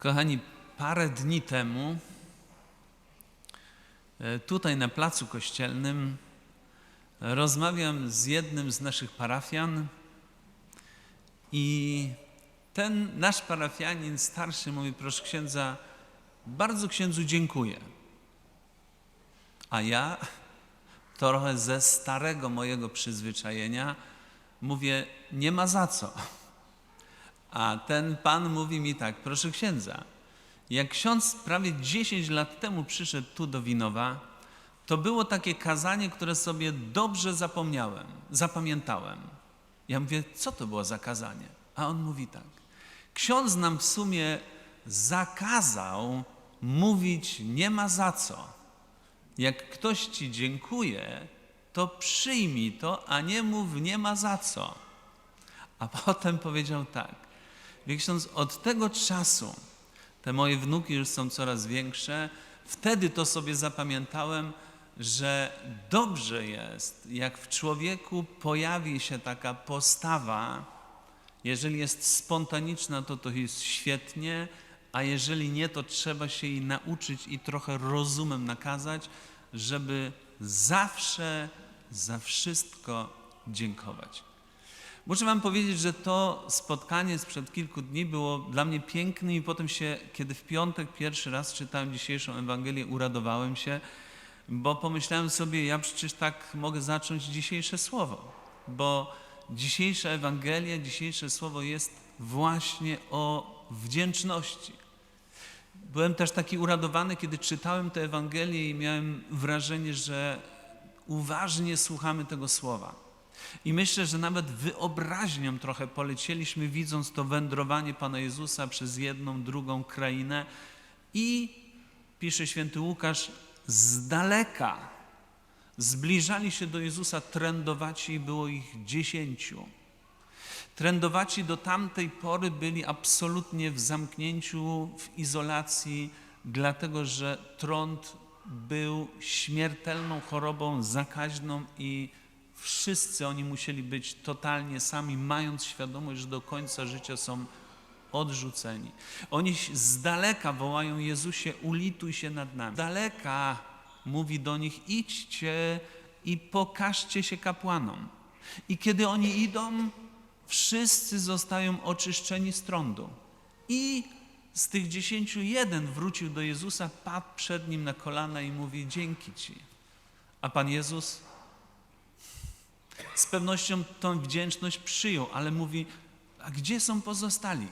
Kochani, parę dni temu e, tutaj na placu kościelnym rozmawiam z jednym z naszych parafian i ten nasz parafianin starszy mówi, proszę księdza, bardzo księdzu dziękuję. A ja trochę ze starego mojego przyzwyczajenia mówię, nie ma za co. A ten pan mówi mi tak, proszę księdza, jak ksiądz prawie 10 lat temu przyszedł tu do Winowa, to było takie kazanie, które sobie dobrze zapomniałem, zapamiętałem. Ja mówię, co to było za kazanie? A on mówi tak, ksiądz nam w sumie zakazał mówić nie ma za co. Jak ktoś ci dziękuje, to przyjmij to, a nie mów nie ma za co. A potem powiedział tak, wie ksiądz, od tego czasu te moje wnuki już są coraz większe, wtedy to sobie zapamiętałem, że dobrze jest, jak w człowieku pojawi się taka postawa, jeżeli jest spontaniczna, to to jest świetnie, a jeżeli nie, to trzeba się jej nauczyć i trochę rozumem nakazać, żeby zawsze za wszystko dziękować. Muszę Wam powiedzieć, że to spotkanie sprzed kilku dni było dla mnie piękne i potem się, kiedy w piątek pierwszy raz czytałem dzisiejszą Ewangelię, uradowałem się, bo pomyślałem sobie, ja przecież tak mogę zacząć dzisiejsze słowo, bo dzisiejsza Ewangelia, dzisiejsze słowo jest właśnie o wdzięczności. Byłem też taki uradowany, kiedy czytałem tę Ewangelię i miałem wrażenie, że uważnie słuchamy tego słowa. I myślę, że nawet wyobraźnią trochę polecieliśmy, widząc to wędrowanie Pana Jezusa przez jedną, drugą krainę. I pisze święty Łukasz, z daleka zbliżali się do Jezusa trędowaci i było ich dziesięciu. Trędowaci do tamtej pory byli absolutnie w zamknięciu, w izolacji, dlatego że trąd był śmiertelną chorobą zakaźną i wszyscy oni musieli być totalnie sami, mając świadomość, że do końca życia są odrzuceni. Oni z daleka wołają Jezusie, ulituj się nad nami. Z daleka mówi do nich, idźcie i pokażcie się kapłanom. I kiedy oni idą, wszyscy zostają oczyszczeni z trądu. I z tych dziesięciu jeden wrócił do Jezusa, padł przed nim na kolana i mówi: Dzięki Ci. A Pan Jezus z pewnością tą wdzięczność przyjął, ale mówi: A gdzie są pozostali?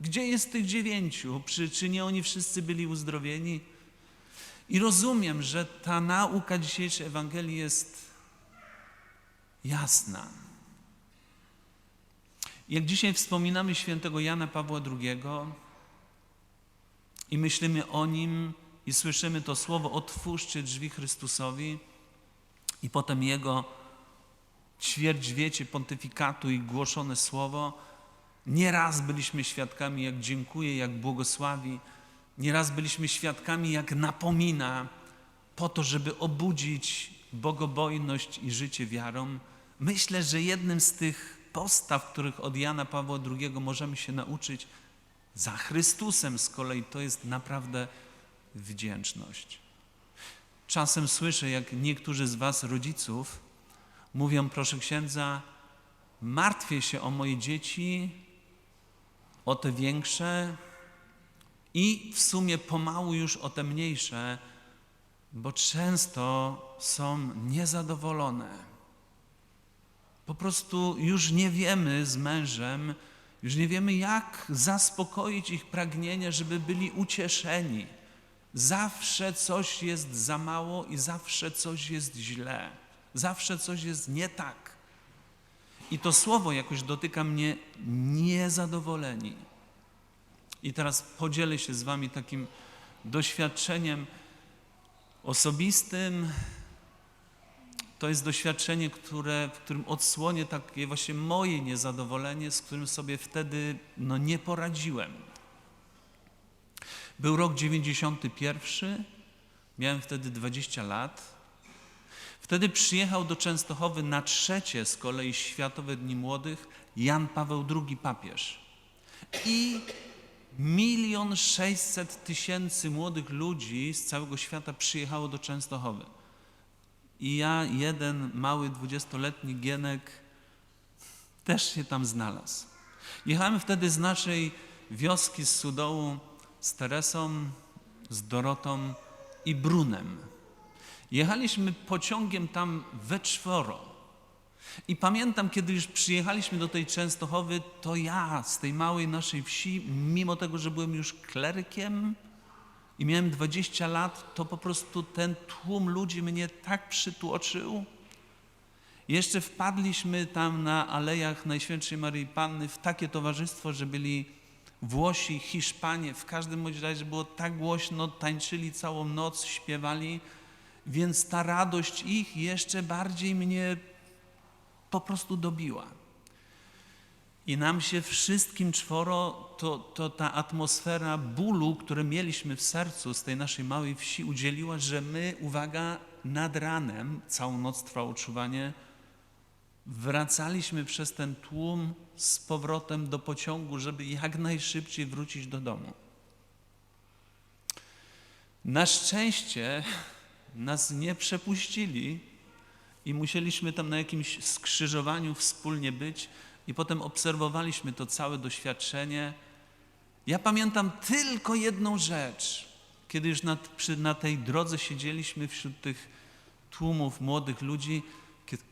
Gdzie jest tych dziewięciu? Czy, czy nie oni wszyscy byli uzdrowieni? I rozumiem, że ta nauka dzisiejszej Ewangelii jest jasna. Jak dzisiaj wspominamy świętego Jana Pawła II i myślimy o nim i słyszymy to słowo otwórzcie drzwi Chrystusowi i potem jego ćwierćwiecie pontyfikatu i głoszone słowo, nieraz byliśmy świadkami, jak dziękuję, jak błogosławi, nieraz byliśmy świadkami, jak napomina po to, żeby obudzić bogobojność i życie wiarą. Myślę, że jednym z tych postaw, których od Jana Pawła II możemy się nauczyć, za Chrystusem z kolei to jest naprawdę wdzięczność. Czasem słyszę, jak niektórzy z Was, rodziców, mówią, proszę księdza, martwię się o moje dzieci, o te większe i w sumie pomału już o te mniejsze, bo często są niezadowolone. Po prostu już nie wiemy z mężem, już nie wiemy, jak zaspokoić ich pragnienie, żeby byli ucieszeni. Zawsze coś jest za mało i zawsze coś jest źle. Zawsze coś jest nie tak. I to słowo jakoś dotyka mnie niezadowoleni. I teraz podzielę się z Wami takim doświadczeniem osobistym. To jest doświadczenie, które, w którym odsłonię takie właśnie moje niezadowolenie, z którym sobie wtedy no, nie poradziłem. Był rok 91, miałem wtedy 20 lat. Wtedy przyjechał do Częstochowy na trzecie z kolei Światowe Dni Młodych Jan Paweł II papież. I milion sześćset tysięcy młodych ludzi z całego świata przyjechało do Częstochowy. I ja, jeden mały dwudziestoletni Gienek, też się tam znalazł. Jechałem wtedy z naszej wioski, z Sudołu, z Teresą, z Dorotą i Brunem. Jechaliśmy pociągiem tam we czworo. I pamiętam, kiedy już przyjechaliśmy do tej Częstochowy, to ja z tej małej naszej wsi, mimo tego, że byłem już klerykiem i miałem 20 lat, to po prostu ten tłum ludzi mnie tak przytłoczył. Jeszcze wpadliśmy tam na alejach Najświętszej Maryi Panny w takie towarzystwo, że byli Włosi, Hiszpanie, w każdym bądź razie było tak głośno, tańczyli całą noc, śpiewali, więc ta radość ich jeszcze bardziej mnie po prostu dobiła. I nam się wszystkim czworo, to, to ta atmosfera bólu, które mieliśmy w sercu z tej naszej małej wsi, udzieliła, że my, uwaga, nad ranem, całą noc trwało czuwanie, wracaliśmy przez ten tłum z powrotem do pociągu, żeby jak najszybciej wrócić do domu. Na szczęście nas nie przepuścili i musieliśmy tam na jakimś skrzyżowaniu wspólnie być i potem obserwowaliśmy to całe doświadczenie. Ja pamiętam tylko jedną rzecz. Kiedy już na, przy, na tej drodze siedzieliśmy wśród tych tłumów młodych ludzi, kiedy,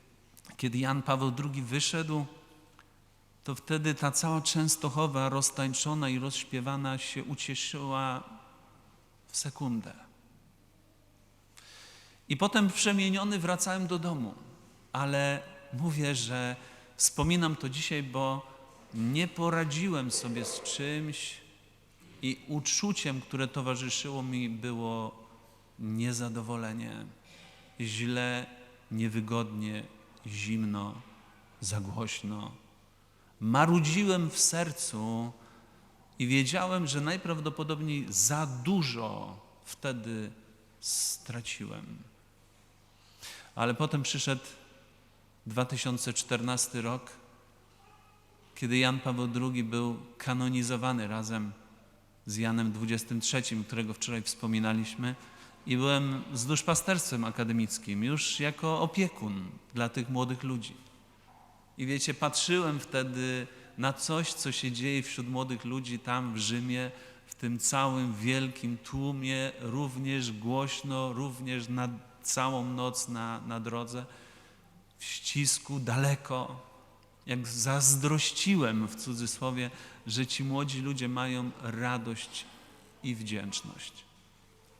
kiedy Jan Paweł II wyszedł, to wtedy ta cała Częstochowa roztańczona i rozśpiewana się ucieszyła w sekundę. I potem przemieniony wracałem do domu, ale mówię, że wspominam to dzisiaj, bo nie poradziłem sobie z czymś i uczuciem, które towarzyszyło mi, było niezadowolenie, źle, niewygodnie, zimno, za głośno. Marudziłem w sercu i wiedziałem, że najprawdopodobniej za dużo wtedy straciłem. Ale potem przyszedł 2014 rok, kiedy Jan Paweł II był kanonizowany razem z Janem XXIII, którego wczoraj wspominaliśmy, i byłem z duszpasterstwem akademickim, już jako opiekun dla tych młodych ludzi. I wiecie, patrzyłem wtedy na coś, co się dzieje wśród młodych ludzi tam w Rzymie, w tym całym wielkim tłumie, również głośno, również na całą noc na, na drodze, w ścisku, daleko. Jak zazdrościłem w cudzysłowie, że ci młodzi ludzie mają radość i wdzięczność.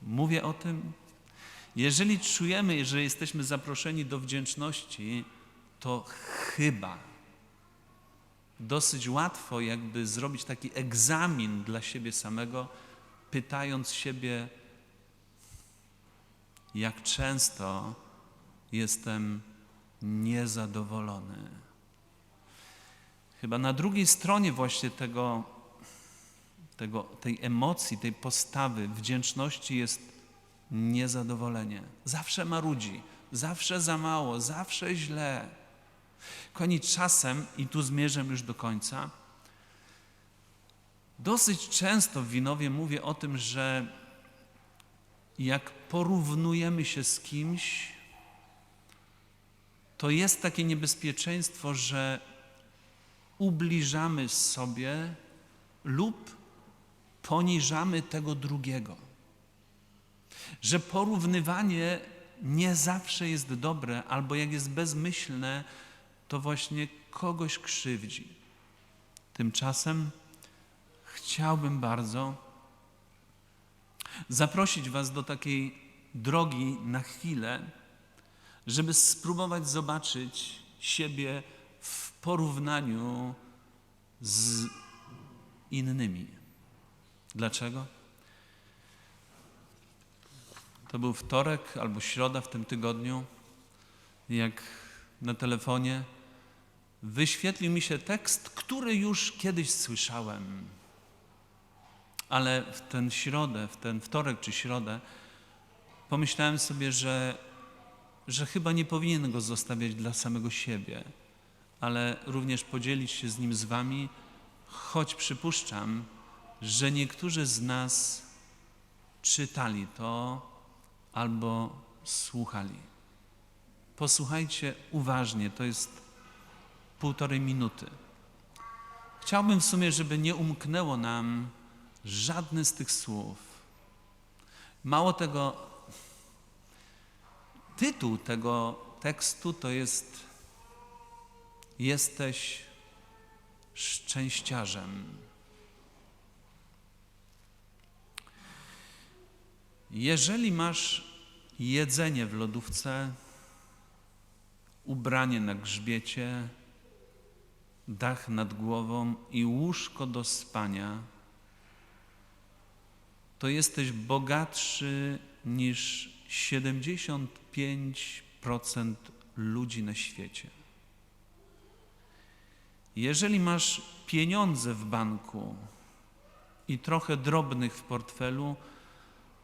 Mówię o tym. Jeżeli czujemy, że jesteśmy zaproszeni do wdzięczności, to chyba dosyć łatwo jakby zrobić taki egzamin dla siebie samego, pytając siebie, jak często jestem niezadowolony. Chyba na drugiej stronie właśnie tego, tego, tej emocji, tej postawy wdzięczności jest niezadowolenie. Zawsze marudzi, zawsze za mało, zawsze źle. Koni czasem, i tu zmierzam już do końca, dosyć często w Winowie mówię o tym, że jak porównujemy się z kimś, to jest takie niebezpieczeństwo, że ubliżamy sobie lub poniżamy tego drugiego. Że porównywanie nie zawsze jest dobre, albo jak jest bezmyślne, to właśnie kogoś krzywdzi. Tymczasem chciałbym bardzo zaprosić Was do takiej drogi na chwilę, żeby spróbować zobaczyć siebie w porównaniu z innymi. Dlaczego? To był wtorek albo środa w tym tygodniu, jak na telefonie wyświetlił mi się tekst, który już kiedyś słyszałem. Ale w ten środę, w ten wtorek czy środę, pomyślałem sobie, że, że chyba nie powinien go zostawiać dla samego siebie, ale również podzielić się z nim z Wami, choć przypuszczam, że niektórzy z nas czytali to albo słuchali. Posłuchajcie uważnie, to jest półtorej minuty. Chciałbym w sumie, żeby nie umknęło nam żadne z tych słów. Mało tego, tytuł tego tekstu to jest Jesteś szczęściarzem. Jeżeli masz jedzenie w lodówce, ubranie na grzbiecie, dach nad głową i łóżko do spania, to jesteś bogatszy niż 75% ludzi na świecie. Jeżeli masz pieniądze w banku i trochę drobnych w portfelu,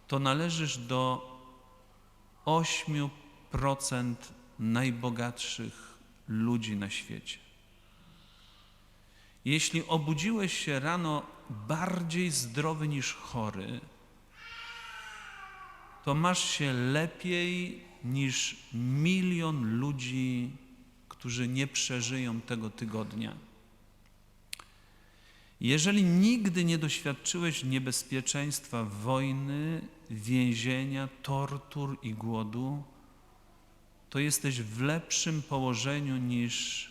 to należysz do 8% najbogatszych ludzi na świecie. Jeśli obudziłeś się rano bardziej zdrowy niż chory, to masz się lepiej niż milion ludzi, którzy nie przeżyją tego tygodnia. Jeżeli nigdy nie doświadczyłeś niebezpieczeństwa wojny, więzienia, tortur i głodu, to jesteś w lepszym położeniu niż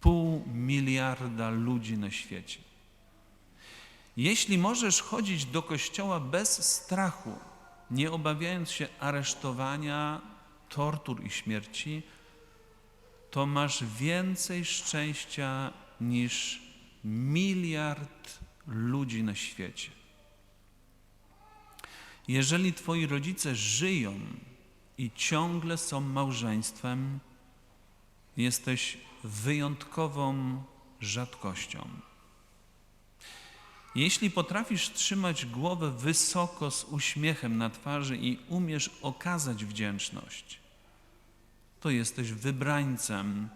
pół miliarda ludzi na świecie. Jeśli możesz chodzić do kościoła bez strachu, nie obawiając się aresztowania, tortur i śmierci, to masz więcej szczęścia niż miliard ludzi na świecie. Jeżeli twoi rodzice żyją i ciągle są małżeństwem, jesteś wyjątkową rzadkością. Jeśli potrafisz trzymać głowę wysoko z uśmiechem na twarzy i umiesz okazać wdzięczność, to jesteś wybrańcem,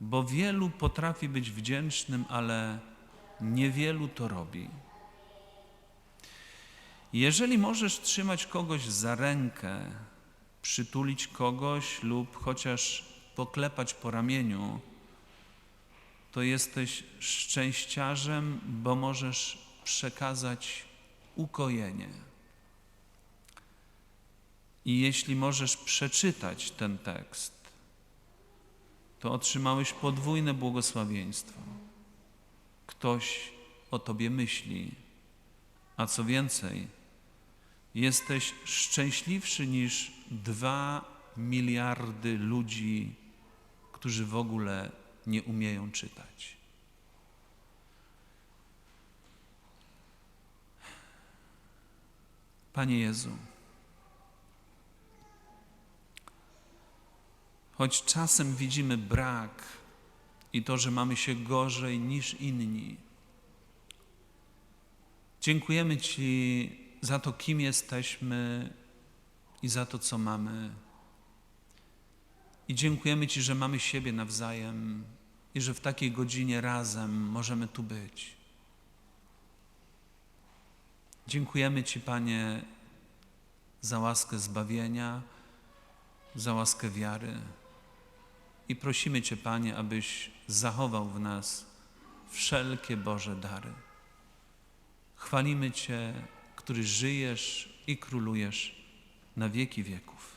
bo wielu potrafi być wdzięcznym, ale niewielu to robi. Jeżeli możesz trzymać kogoś za rękę, przytulić kogoś lub chociaż poklepać po ramieniu, to jesteś szczęściarzem, bo możesz przekazać ukojenie. I jeśli możesz przeczytać ten tekst, to otrzymałeś podwójne błogosławieństwo. Ktoś o tobie myśli, a co więcej, jesteś szczęśliwszy niż dwa miliardy ludzi, którzy w ogóle nie umieją czytać. Panie Jezu, choć czasem widzimy brak i to, że mamy się gorzej niż inni, dziękujemy Ci za to, kim jesteśmy i za to, co mamy. I dziękujemy Ci, że mamy siebie nawzajem i że w takiej godzinie razem możemy tu być. Dziękujemy Ci, Panie, za łaskę zbawienia, za łaskę wiary. I prosimy Cię, Panie, abyś zachował w nas wszelkie Boże dary. Chwalimy Cię, który żyjesz i królujesz na wieki wieków.